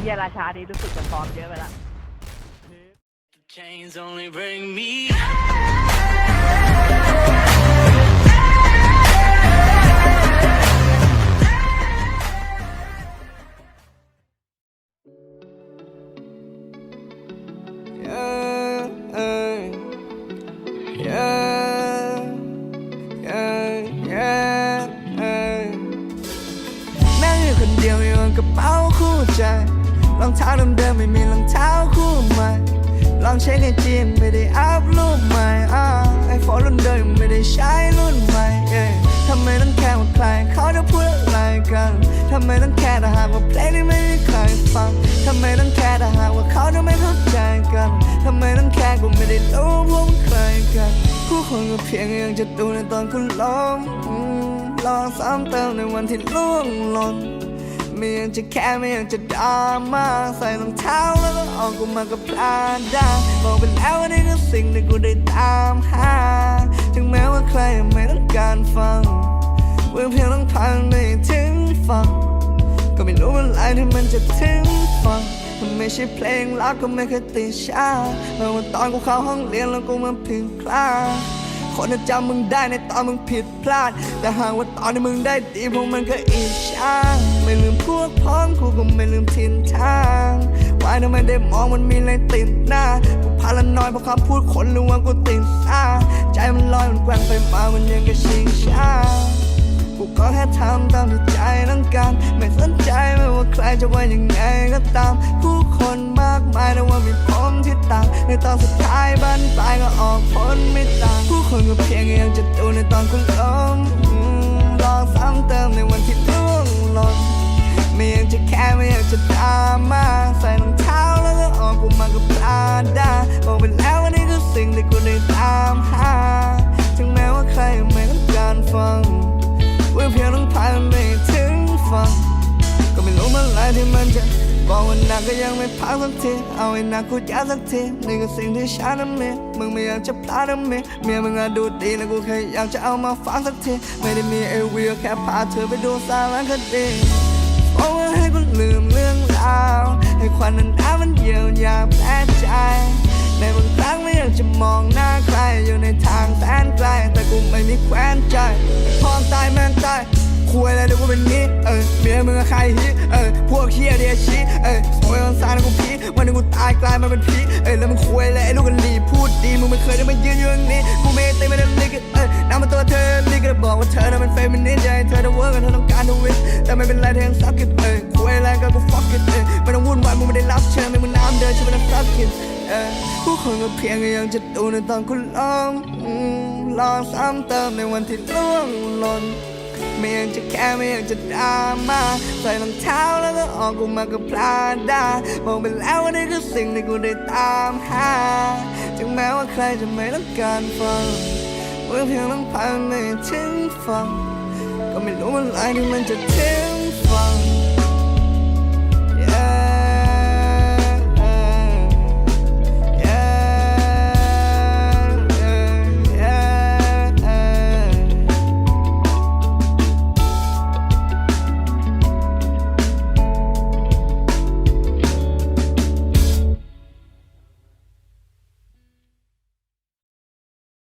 เฮียราชานี่รู้สึกจะฟอร์มเยอะไปละ Chains only bring me. Yeah, yeah, yeah, องเท้าเดิมๆไม่มีรองเท้าคู่ใหม่ ลองเช็คไอจีไม่ได้อัพรูปใหม่อ่าไอโฟนรุ่นเดิมไม่ได้ใช้รุ่นใหม่ทำไมต้องแค่ว่าใครเขาจะพูดอะไรกันทำไมต้องแค่ถ้าหากว่าเพลงนี้ไม่มีใครฟังทำไมต้องแค่ถ้าหากว่าเขาจะไม่เข้าใจกันทำไมต้องแค่กูไม่ได้รู้พวกใครกันผู้คนก็เพียงยังจะดูในตอนคุณล้มอืมลองซ้ำเติมในวันที่ล่วงหล่น ไม่อยากจะแค่ไม่อยากจะดราม่าใส่รองเท้าแล้วก็ออกกูมากับพลาดาบอกไปแล้วว่านี่คือสิ่งที่กูได้ตามหา ถึงแม้ว่าใครไม่ต้องการฟังเพียงเพียงต้องพังได้ถึงฟัง ก็ไม่รู้เมื่อไหรที่มันจะถึงฟังมันไม่ใช่เพลงรักก็ไม่เคยติดชาเมื่อวันตอนกูเข้าห้องเรียนแล้วกูมาผิดพลาด คนจะจำมึงได้ในตอนมึงผิดพลาด แต่หากว่าตอนที่มึงได้ดีพวกมันก็อิจฉาไม่ลืมพวกพ้องกูก็ไม่ลืมทินทางว่าทำไมได้มองมันมีอะไรติดหน้ากูพาละน้อยเพราะคำพูดคนรู้ว่ากูติดตาใจมันลอยมันแกว่งไปมามันยังกระชิงช้ากูก็แค่ทำตามที่ใจต้องการ ไม่สนใจไม่ว่าใครจะว่ายังไงก็ตาม ผู้คนมากมายแต่ว่ามีผมที่ต่าง ในตอนสุดท้ายบ้านปลายก็ออกผลไม่ต่าง คนก็เพียงยังจะดูในตอนคุณล้มลองซ้ำเติมในวันที่ล่วงหล่นไม่อยากจะแค่ไม่อยากจะดราม่าใส่รองเท้าแล้วก็ออกกูมากับพลาดาบอกไปแล้วว่านี่คือสิ่งที่กูได้ตามหาถึงแม้ว่าใครไม่ต้องการฟังว่าเพียงต้องผ่านไปถึงฝั่งก็ไม่รู้เมื่อไรที่มันจะ บอกว่านักก็ยังไม่พักสักทีเอาให้นักกูยัดสักทีนี่คือสิ่งที่ฉันนั้นมีมึงไม่อยากจะพลาดนะเมีเมียมึงอะดูดีนะกูแค่อยากจะเอามาฟังสักทีไม่ได้มีเอวีแค่พาเธอไปดูสารคดีเพราะว่าให้กูลืมเรื่องราวให้ควันนั้นน้ำมันเยียวยาแผลใจในบางครั้งไม่อยากจะมองหน้าใครอยู่ในทาง คุยอะไรเดี๋ยวกูเป็นนี้เออเมียมึงอใครฮิเออพวกเฮียเดียชีเออโอยอนซานกูพีวันนึงกูตายกลายมาเป็นผีเออแล้วมึงคุยอะไรไอ้ลูกกันหลีพูดดีมึงไม่เคยได้มายืนอยู่ตรงนี้กูไม่เต็มไม่ได้ลิกเออน้ำมันตัวเธอลิกก็บอกว่าเธอน่ะเป็นเฟมินิสต์ใจเธอจะเวิร์กเธอต้องการทวิตแต่ไม่เป็นไรเธอยังซักกิเออคุยอะไรก็กูฟักกิเออไม่ต้องวุ่นวายมึงไม่ได้รับเชิญไม่มึงน้ำเดินฉันไม่ต้องซักกิเออผู้คนก็เพียงยังจะดูในตอนคุณลองลองซ้ำเติมในวันที่ล่วงหล่น ไม่อยากจะแค่ไม่อยากจะดราม่าใส่รองเท้าแล้วก็ออกกูมากับพลาดาบอกไปแล้วว่านี่คือสิ่งที่กูได้ตามหา ถึงแม้ว่าใครจะไม่ต้องการฟังเมื่อเพียงต้องผ่านถึงฟัง ก็ไม่รู้ว่าอะไรที่มันจะถึงฟัง